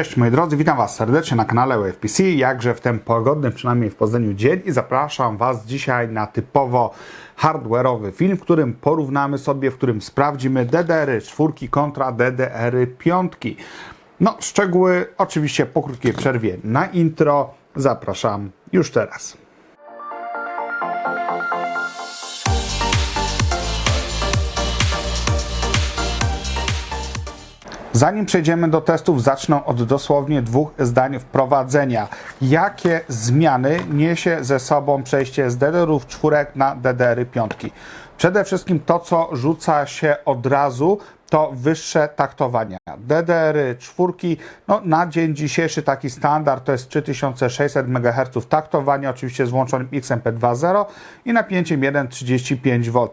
Cześć moi drodzy, witam Was serdecznie na kanale UFPC, jakże w ten pogodny, przynajmniej w Poznaniu dzień i zapraszam Was dzisiaj na typowo hardware'owy film, w którym porównamy sobie, w którym sprawdzimy DDR-y czwórki kontra DDR-y piątki. No, szczegóły oczywiście po krótkiej przerwie na intro. Zapraszam już teraz. Zanim przejdziemy do testów, zacznę od dosłownie dwóch zdań wprowadzenia. Jakie zmiany niesie ze sobą przejście z DDR-ów czwórek na DDR-y piątki? Przede wszystkim to, co rzuca się od razu, to wyższe taktowania. DDR-y czwórki, no na dzień dzisiejszy taki standard to jest 3600 MHz taktowania, oczywiście z włączonym XMP 2.0 i napięciem 1,35 V.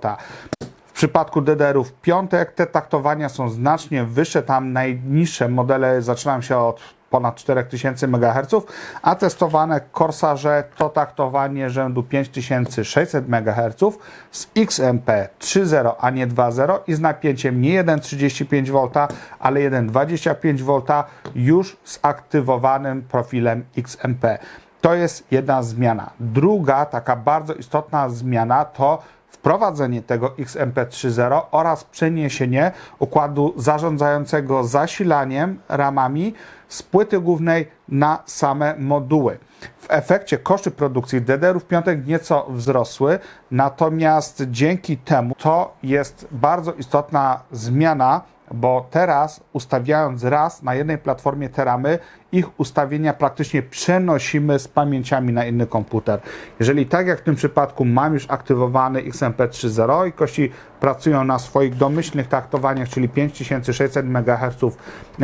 W przypadku DDR-ów piątek te taktowania są znacznie wyższe, tam najniższe modele zaczynają się od ponad 4000 MHz, a testowane Corsarze to taktowanie rzędu 5600 MHz z XMP 3.0, a nie 2.0 i z napięciem nie 1,35 V, ale 1,25 V już z aktywowanym profilem XMP. To jest jedna zmiana. Druga, taka bardzo istotna zmiana to wprowadzenie tego XMP 3.0 oraz przeniesienie układu zarządzającego zasilaniem ramami z płyty głównej na same moduły. W efekcie koszty produkcji DDR-ów piątek nieco wzrosły, natomiast dzięki temu to jest bardzo istotna zmiana, bo teraz ustawiając raz na jednej platformie te ramy, ich ustawienia praktycznie przenosimy z pamięciami na inny komputer. Jeżeli tak jak w tym przypadku mam już aktywowany XMP 3.0 i kości pracują na swoich domyślnych taktowaniach, czyli 5600 MHz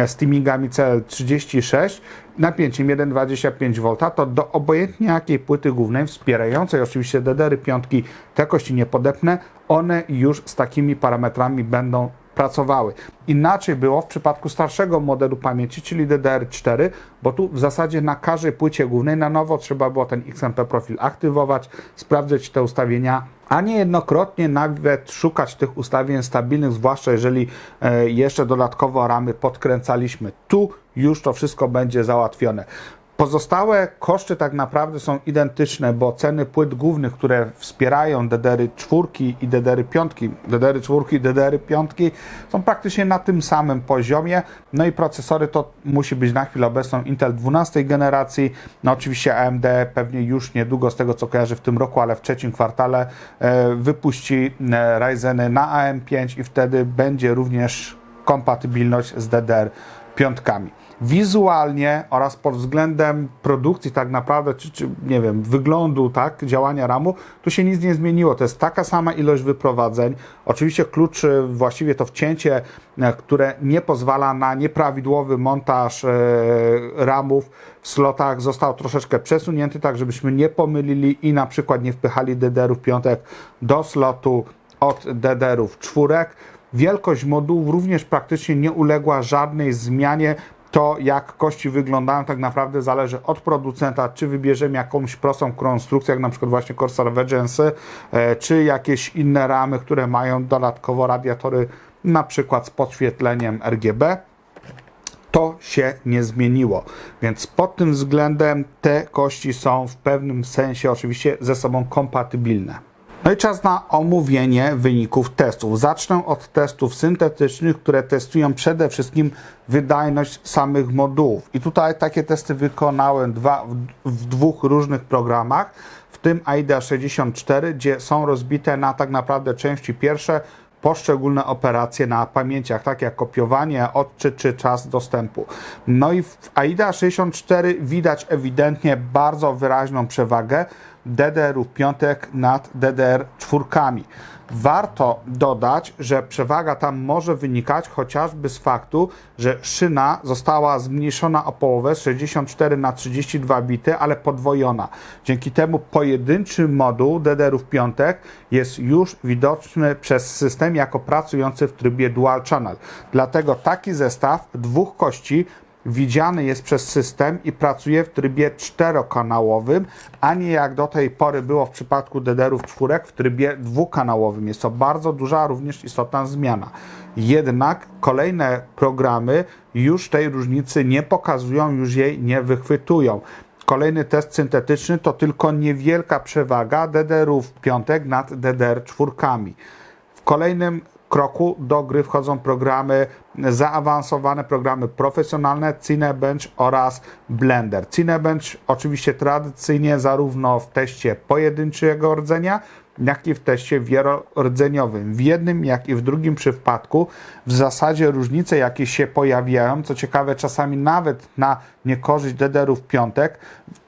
z timingami CL36, napięciem 1,25 V, to do obojętnie jakiej płyty głównej, wspierającej oczywiście DDR-y piątki, te kości nie podepnę, one już z takimi parametrami będą pracowały. Inaczej było w przypadku starszego modelu pamięci, czyli DDR4, bo tu w zasadzie na każdej płycie głównej na nowo trzeba było ten XMP profil aktywować, sprawdzać te ustawienia, a niejednokrotnie nawet szukać tych ustawień stabilnych, zwłaszcza jeżeli e, jeszcze dodatkowo ramy podkręcaliśmy. Tu już to wszystko będzie załatwione. Pozostałe koszty tak naprawdę są identyczne, bo ceny płyt głównych, które wspierają DDR-y czwórki i DDR-y piątki, DDR-y czwórki i DDR-y piątki są praktycznie na tym samym poziomie. No i procesory to musi być na chwilę obecną Intel 12 generacji. No oczywiście AMD pewnie już niedługo, z tego co kojarzy w tym roku, ale w trzecim kwartale e, wypuści e, Ryzeny na AM5 i wtedy będzie również kompatybilność z DDR piątkami wizualnie oraz pod względem produkcji tak naprawdę, czy, czy nie wiem, wyglądu, tak, działania ramu, tu się nic nie zmieniło. To jest taka sama ilość wyprowadzeń. Oczywiście klucz, właściwie to wcięcie, e, które nie pozwala na nieprawidłowy montaż e, ramów w slotach został troszeczkę przesunięty, tak żebyśmy nie pomylili i na przykład nie wpychali DDR-ów piątek do slotu od DDR-ów czwórek. Wielkość modułów również praktycznie nie uległa żadnej zmianie to, jak kości wyglądają, tak naprawdę zależy od producenta, czy wybierzemy jakąś prostą konstrukcję, jak na przykład właśnie Corsair Vegeance, czy jakieś inne ramy, które mają dodatkowo radiatory, na przykład z podświetleniem RGB. To się nie zmieniło, więc pod tym względem te kości są w pewnym sensie oczywiście ze sobą kompatybilne. No i czas na omówienie wyników testów. Zacznę od testów syntetycznych, które testują przede wszystkim wydajność samych modułów. I tutaj takie testy wykonałem dwa, w, dwóch różnych programach, w tym AIDA 64, gdzie są rozbite na tak naprawdę części pierwsze poszczególne operacje na pamięciach, tak jak kopiowanie, odczyt czy czas dostępu. No i w AIDA 64 widać ewidentnie bardzo wyraźną przewagę DDR-ów piątek nad DDR czwórkami. Warto dodać, że przewaga tam może wynikać chociażby z faktu, że szyna została zmniejszona o połowę z 64 na 32 bity, ale podwojona. Dzięki temu pojedynczy moduł DDR-ów piątek jest już widoczny przez system jako pracujący w trybie dual channel. Dlatego taki zestaw dwóch kości widziany jest przez system i pracuje w trybie czterokanałowym, a nie jak do tej pory było w przypadku DDR-ów czwórek w trybie dwukanałowym. Jest to bardzo duża, również istotna zmiana. jednak kolejne programy już tej różnicy nie pokazują, już jej nie wychwytują. Kolejny test syntetyczny to tylko niewielka przewaga DDR-ów piątek nad DDR-czwórkami. W kolejnym kroku do gry wchodzą programy zaawansowane, programy profesjonalne, Cinebench oraz Blender. Cinebench oczywiście tradycyjnie zarówno w teście pojedynczego rdzenia, jak i w teście wielordzeniowym. W jednym, jak i w drugim przypadku w zasadzie różnice, jakie się pojawiają, co ciekawe, czasami nawet na niekorzyść DDR-ów piątek,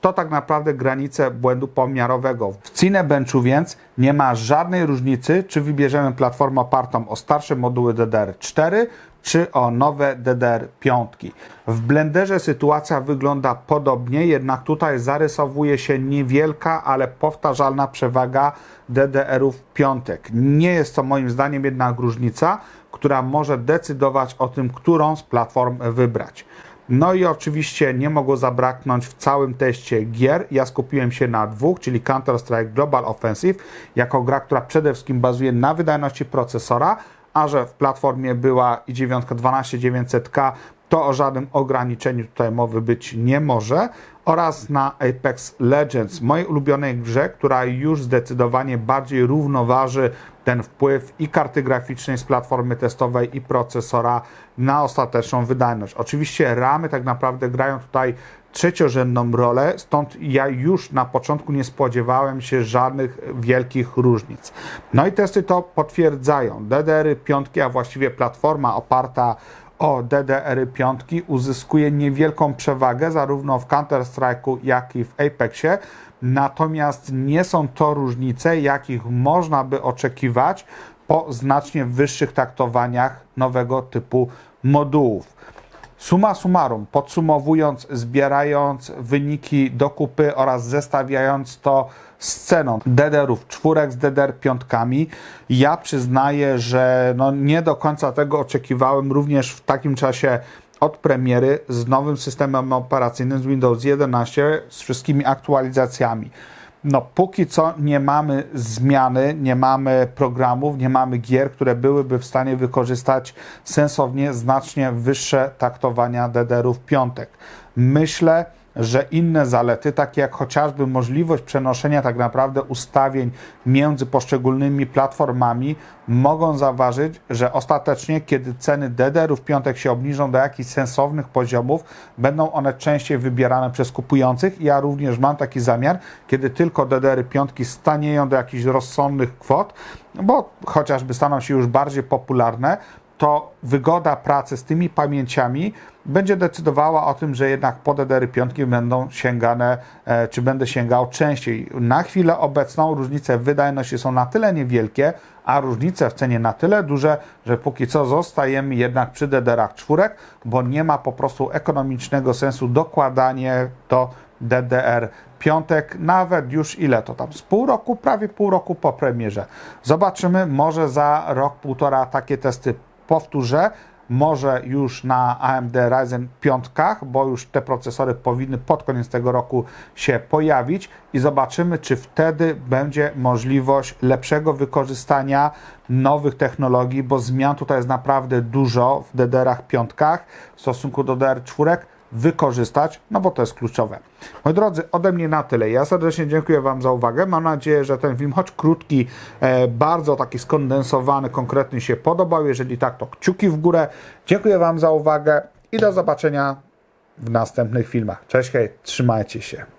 to tak naprawdę granice błędu pomiarowego. W Cinebenchu więc nie ma żadnej różnicy, czy wybierzemy platformę opartą o starsze moduły DDR4, czy o nowe DDR5. W Blenderze sytuacja wygląda podobnie, jednak tutaj zarysowuje się niewielka, ale powtarzalna przewaga DDR-ów piątek. Nie jest to moim zdaniem jednak różnica, która może decydować o tym, którą z platform wybrać. No i oczywiście nie mogło zabraknąć w całym teście gier. Ja skupiłem się na dwóch, czyli Counter-Strike Global Offensive, jako gra, która przede wszystkim bazuje na wydajności procesora, a że w platformie była i 9 12900K, to o żadnym ograniczeniu tutaj mowy być nie może. Oraz na Apex Legends, mojej ulubionej grze, która już zdecydowanie bardziej równoważy ten wpływ i karty graficznej z platformy testowej i procesora na ostateczną wydajność. Oczywiście ramy tak naprawdę grają tutaj trzeciorzędną rolę, stąd ja już na początku nie spodziewałem się żadnych wielkich różnic. No i testy to potwierdzają. DDR 5, a właściwie platforma oparta o DDR-5 uzyskuje niewielką przewagę zarówno w Counter-Strike'u, jak i w Apexie. Natomiast nie są to różnice, jakich można by oczekiwać po znacznie wyższych taktowaniach nowego typu modułów. Suma summarum, podsumowując, zbierając wyniki do kupy oraz zestawiając to z ceną DDR-ów czwórek z DDR piątkami, ja przyznaję, że no nie do końca tego oczekiwałem również w takim czasie od premiery z nowym systemem operacyjnym z Windows 11 z wszystkimi aktualizacjami. No, póki co nie mamy zmiany, nie mamy programów, nie mamy gier, które byłyby w stanie wykorzystać sensownie znacznie wyższe taktowania DDR-ów piątek. Myślę, że inne zalety, takie jak chociażby możliwość przenoszenia tak naprawdę ustawień między poszczególnymi platformami, mogą zaważyć, że ostatecznie, kiedy ceny DDR-ów piątek się obniżą do jakichś sensownych poziomów, będą one częściej wybierane przez kupujących. Ja również mam taki zamiar, kiedy tylko DDR-y piątki stanieją do jakichś rozsądnych kwot, bo chociażby staną się już bardziej popularne, to wygoda pracy z tymi pamięciami będzie decydowała o tym, że jednak po DDR piątki będą sięgane, e, czy będę sięgał częściej. Na chwilę obecną różnice wydajności są na tyle niewielkie, a różnice w cenie na tyle duże, że póki co zostajemy jednak przy DDR-ach czwórek, bo nie ma po prostu ekonomicznego sensu dokładanie do DDR piątek, nawet już ile to tam, z pół roku, prawie pół roku po premierze. Zobaczymy, może za rok, półtora takie testy powtórzę, może już na AMD Ryzen 5, bo już te procesory powinny pod koniec tego roku się pojawić i zobaczymy, czy wtedy będzie możliwość lepszego wykorzystania nowych technologii, bo zmian tutaj jest naprawdę dużo w DDR-ach 5 w stosunku do DDR4 wykorzystać, no bo to jest kluczowe. Moi drodzy, ode mnie na tyle. Ja serdecznie dziękuję Wam za uwagę. Mam nadzieję, że ten film, choć krótki, e, bardzo taki skondensowany, konkretny się podobał. Jeżeli tak, to kciuki w górę. Dziękuję Wam za uwagę i do zobaczenia w następnych filmach. Cześć, hej, trzymajcie się.